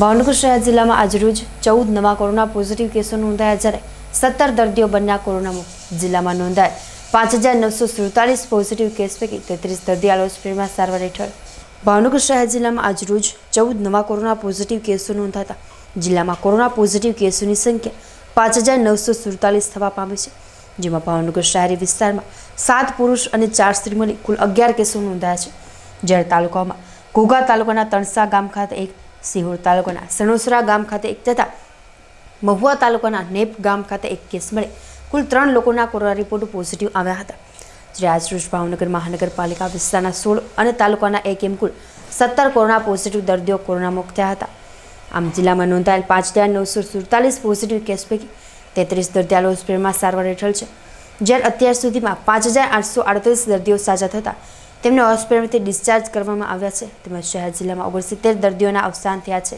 ભાવનગર શહેર જિલ્લામાં આજરોજ ચૌદ નવા કોરોના પોઝિટિવ કેસો નોંધાયા જ્યારે સત્તર દર્દીઓ બન્યા કોરોના મુક્ત જિલ્લામાં નોંધાયા. પાંચ હજાર નવસો સુડતાલીસ પોઝિટિવ કેસ પૈકી તેત્રીસ દર્દી આલો હોસ્પિટલમાં સારવાર હેઠળ. ભાવનગર શહેર જિલ્લામાં આજરોજ ચૌદ નવા કોરોના પોઝિટિવ કેસો નોંધાતા. જિલ્લામાં કોરોના પોઝિટિવ કેસોની સંખ્યા પાંચ હજાર નવસો સુડતાલીસ થવા પામી છે, જેમાં ભાવનગર શહેરી વિસ્તારમાં સાત પુરુષ અને ચાર સ્ત્રી મળી કુલ અગિયાર કેસો નોંધાયા છે. જ્યારે તાલુકામાં ઘોઘા તાલુકાના તણસા ગામ ખાતે એક સિહોર તાલુકાના સણોસરા ગામ ખાતે એક તથા મહુવા તાલુકાના નેપ ગામ ખાતે એક કેસ મળે. કુલ ત્રણ લોકોના કોરોના રિપોર્ટ પોઝિટિવ આવ્યા હતા. જે આજરોજ ભાવનગર મહાનગરપાલિકા વિસ્તારના સોળ અને તાલુકાના એક એમ કુલ સત્તર કોરોના પોઝિટિવ દર્દીઓ કોરોના મુક્ત થયા હતા. આમ જિલ્લામાં નોંધાયેલ પાંચ હજાર નવસો સુડતાલીસ પોઝિટિવ કેસ પૈકી તેત્રીસ દર્દી હાલ હોસ્પિટલમાં સારવાર હેઠળ છે. જ્યારે અત્યાર સુધીમાં પાંચ હજાર આઠસો આડત્રીસ દર્દીઓ સાજા થતા તેમને હોસ્પિટલમાંથી ડિસ્ચાર્જ કરવામાં આવ્યા છે. તેમજ શહેર જિલ્લામાં ઓગણસિત્તેર દર્દીઓના અવસાન થયા છે.